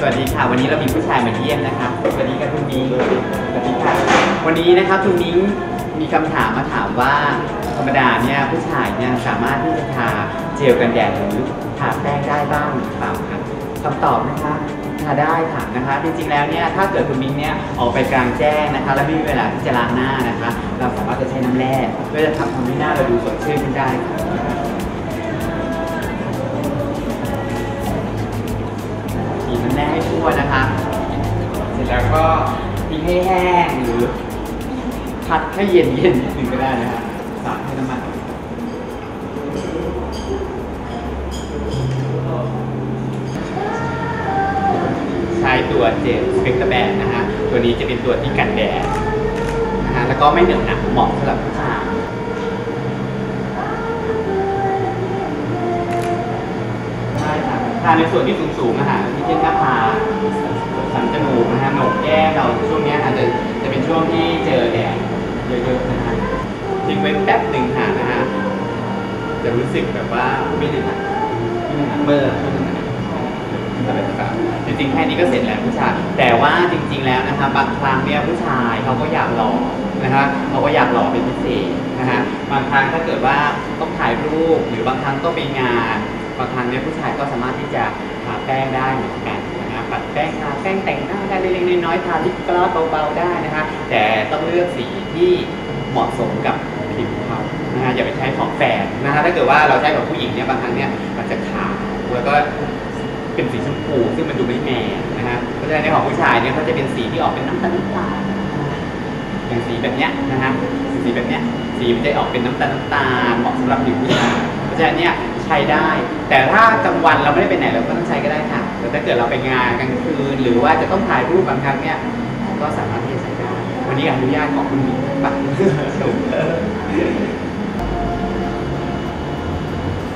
สวัสดีค่ะ วันนี้เรามีผู้ชายมาเยี่ยมนะคะสวัสดีค่ะคุณมิ้งสวัสดีค่ะ วันนี้นะคะคุณมิ้งมีคำถามมาถามว่าธรรมดาเนี่ยผู้ชายเนี่ยสามารถที่จะทาเจลกันแดดหรือทาแป้งได้บ้างหรือเปล่าคะคำตอบนะคะทาได้ค่ะนะคะ จริงๆแล้วเนี่ยถ้าเกิดคุณมิ้งเนี่ยออกไปกลางแจ้งนะคะ แล้วไม่มีเวลาที่จะล้างหน้านะคะ เราสามารถจะใช้น้ำแร่เพื่อจะทำทำให้หน้าเราดูสดชื่นขึ้นได้ค่ะ แล้วก็ทิ้งให้แห้งหรือพัดให้เย็นเย็นๆนิดนึงก็ได้นะคะสาดให้น้ำมันใช้ตัวเจลสเปกเตอร์แบนนะฮะตัวนี้จะเป็นตัวที่กันแดดนะฮะแล้วก็ไม่เหนอะหนักเหมาะสำหรับผู้ชายานในส่วนที่สูงๆนะฮะที่เช่นหน้าผากสันจมูกนะฮะโหนกแก้มเราช่วงเนี้ยอาจจะจะเป็นช่วงที่เจอแดดเยอะๆนะฮะทิ้งไว้แป๊บหนึ่งค่ะนะฮะจะรู้สึกแบบว่าไม่ได้หนักไม่ได้หนักเบอร์ไม่ได้หนักอะไรต่างๆจริงๆแค่นี้ก็เสร็จแล้วผู้ชาย แต่ว่าจริง ๆ แล้วนะคะบางครั้งเนี่ยผู้ชายเขาก็อยากหล่อนะคะเขาก็อยากหล่อเป็นพิเศษนะคะบางครั้งถ้าเกิดว่าต้องถ่ายรูปหรือบางครั้งต้องไปงาน บางครั้งเนี่ยผู้ชายก็สามารถที่จะทาแป้งได้เหมือนกันนะครับปัดแป้งทาแป้งแต่งหน้าได้เล็กๆน้อยๆทาลิปกลอสเบาๆได้นะคะ แต่ต้องเลือกสีที่เหมาะสมกับผิวเขานะฮะอย่าไปใช้ของแฝงนะฮะถ้าเกิดว่าเราใช้กับผู้หญิงเนี่ยบางครั้งเนี่ยมันจะขาวแล้วก็เป็นสีชมพูซึ่งมันดูไม่แมนนะฮะเพราะฉะนั้นในของผู้ชายเนี่ยเขาจะเป็นสีที่ออกเป็นน้ำตาลน้ำตาลอย่างสีแบบเนี้ยนะฮะสีแบบเนี้ยสีมันจะออกเป็นน้ำตาลน้ำตาลเหมาะสำหรับผิวผู้ชายเพราะฉะนั้นเนี่ย ใช้ได้ แต่ถ้ากลางวันเราไม่ได้ไปไหนเราก็ต้องใช้ก็ได้ค่ะแต่ถ้าเกิดเราไปงานกลางคืน หรือว่าจะต้องถ่ายรูปบางครั้งเนี่ยก็สามารถที่จะใช้ได้ วันนี้อนุญาตของคุณหญิงปัก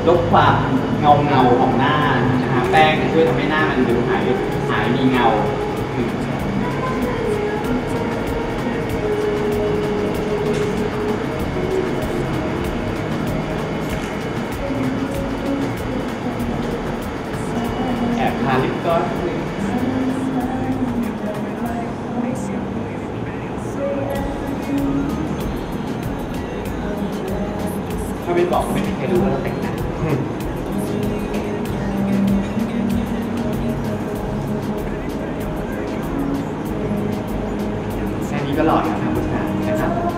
ลดความเงาเงาของหน้านะฮะแป้งจะช่วยทำให้หน้ามันดูหายหายมีเงาาลิปกอสถ้าไม่บอกไม่มีใครรู้ว่าเราแต่งหน้าแค่นี้ก็หล่อแล้วนะผู้ชายนะครับ